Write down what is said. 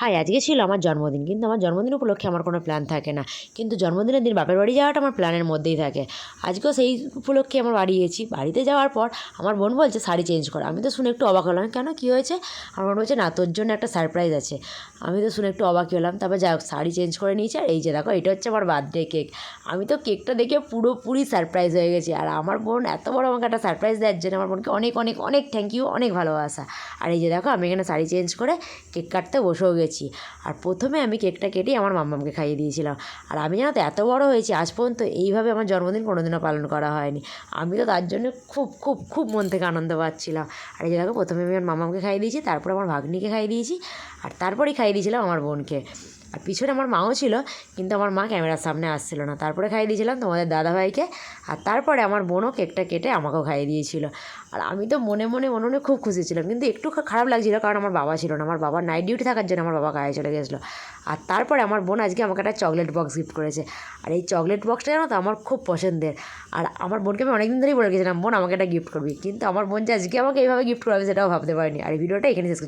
High, আজকে ছিল আমার জন্মদিন, কিন্তু আমার জন্মদিন উপলক্ষে আমার কোনো প্ল্যান থাকে না। কিন্তু জন্মদিনের দিন বাপের বাড়ি যাওয়াটা আমার প্ল্যানের মধ্যেই থাকে। আজকেও সেই উপলক্ষে আমার বাড়ি গেছি। বাড়িতে যাওয়ার পর আমার বোন বলছে, শাড়ি চেঞ্জ কর। আমি তো শুনে একটু অবাক হলাম। কেন, কী হয়েছে? আমার বোন বলছে, না, তোর জন্য একটা সারপ্রাইজ আছে। আমি তো শুনে একটু অবাকই হলাম। তারপর যাই হোক, শাড়ি চেঞ্জ করে নিয়েছি। আর এই যে দেখো, এটা হচ্ছে আমার বার্থডে কেক আমি তো কেকটা দেখে পুরোপুরি সারপ্রাইজ হয়ে গেছি। আর আমার বোন এত বড় আমাকে একটা সারপ্রাইজ দেওয়ার জন্য আমার বোনকে অনেক অনেক অনেক থ্যাংক ইউ অনেক ভালোবাসা। আর এই যে দেখো, আমি এখানে শাড়ি চেঞ্জ করে কেক কাটতে বসেও গেছি। আর প্রথমে আমি কেকটা কেটে আমার মাম্মামকে খাইয়ে দিয়েছিলাম। আর আমি জানো তো এত বড় হয়েছি, আজ পর্যন্ত এইভাবে আমার জন্মদিন কোনোদিনও পালন করা হয়নি। আমি তো তার জন্য খুব খুব খুব মন থেকে আনন্দ পাচ্ছিলাম। আর এই দেখো, প্রথমে আমি আমার মাম্মামকে খাইয়ে দিয়েছি, তারপর আমার ভাগ্নিকে খাইয়ে দিয়েছি, আর তারপরেই খাইয়ে দিয়েছিলাম আমার বোনকে। আর পিছনে আমার মাও ছিল, কিন্তু আমার মা ক্যামেরার সামনে আসছিল না। তারপরে খাইয়ে দিয়েছিলাম তোমাদের দাদাভাইকে, আর তারপরে আমার বোনও কেকটা কেটে আমাকেও খাইয়ে দিয়েছিল। আর আমি তো মনে মনে মনে মনে খুব খুশি ছিলাম, কিন্তু একটু খারাপ লাগছিল কারণ আমার বাবা ছিল না। আমার বাবার নাইট ডিউটি থাকার জন্য আমার বাবা গায়ে চলে গেছিল। আর তারপরে আমার বোন আজকে আমাকে একটা চকলেট বক্স গিফট করেছে। আর এই চকলেট বক্সটা জানো তো আমার খুব পছন্দের। আর আমার বোনকে আমি অনেকদিন ধরেই বলে গেছিলাম, বোন, আমাকে একটা গিফট করবি। কিন্তু আমার বোন যে আজকে আমাকে এইভাবে গিফট করবে সেটাও ভাবতে পারিনি। আর এই ভিডিওটা এখানে শেষ।